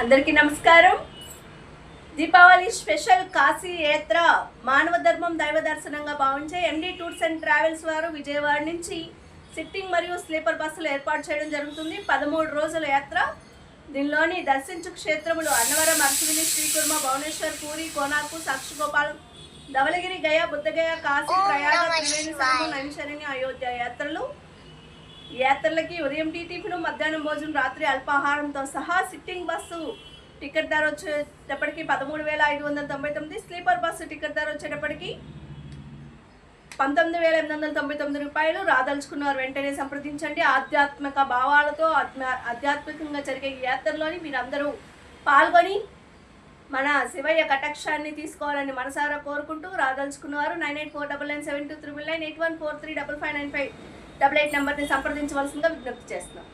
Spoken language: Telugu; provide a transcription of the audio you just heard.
అందరికీ నమస్కారం. దీపావళి స్పెషల్ కాశీ యాత్ర మానవ ధర్మం దైవ దర్శనంగా భావించే ఎండి టూర్స్ అండ్ ట్రావెల్స్ వారు విజయవాడ నుంచి సిట్టింగ్ మరియు స్లీపర్ బస్సులు ఏర్పాటు చేయడం జరుగుతుంది. పదమూడు రోజుల యాత్ర. దీనిలోని దర్శించు క్షేత్రములు అన్నవరం అర్శివిని శ్రీకుర్మ భువనేశ్వర్ పూరి కోనార్కు సాక్షిగోపాలం ధవళగిరి గయ బుద్ధగయ కాశీ ప్రయాగ త్రివేణి అయోధ్య యాత్రలు. యాత్రలకి ఉదయం టీ టిఫిన్ మధ్యాహ్నం భోజనం రాత్రి అల్పాహారంతో సహా సిట్టింగ్ బస్సు టికెట్ ధర వచ్చేటప్పటికి పదమూడు వేల ఐదు వందల తొంభై తొమ్మిది. స్లీపర్ బస్సు టికెట్ ధర వచ్చేటప్పటికి పంతొమ్మిది వేల ఎనిమిది వందల తొంభై తొమ్మిది రూపాయలు. రాదలుచుకున్నవారు వెంటనే సంప్రదించండి. ఆధ్యాత్మిక భావాలతో ఆధ్యాత్మికంగా జరిగే ఈ యాత్రలోని మీరందరూ పాల్గొని మన శివయ్య కటాక్షాన్ని తీసుకోవాలని మనసారా కోరుకుంటూ రాదలుచుకున్నారు nine eight four double nine seven two triple nine eight one four three double five nine five double eight నెంబర్ని సంప్రదించవలసిందిగా విజ్ఞప్తి చేస్తున్నాం.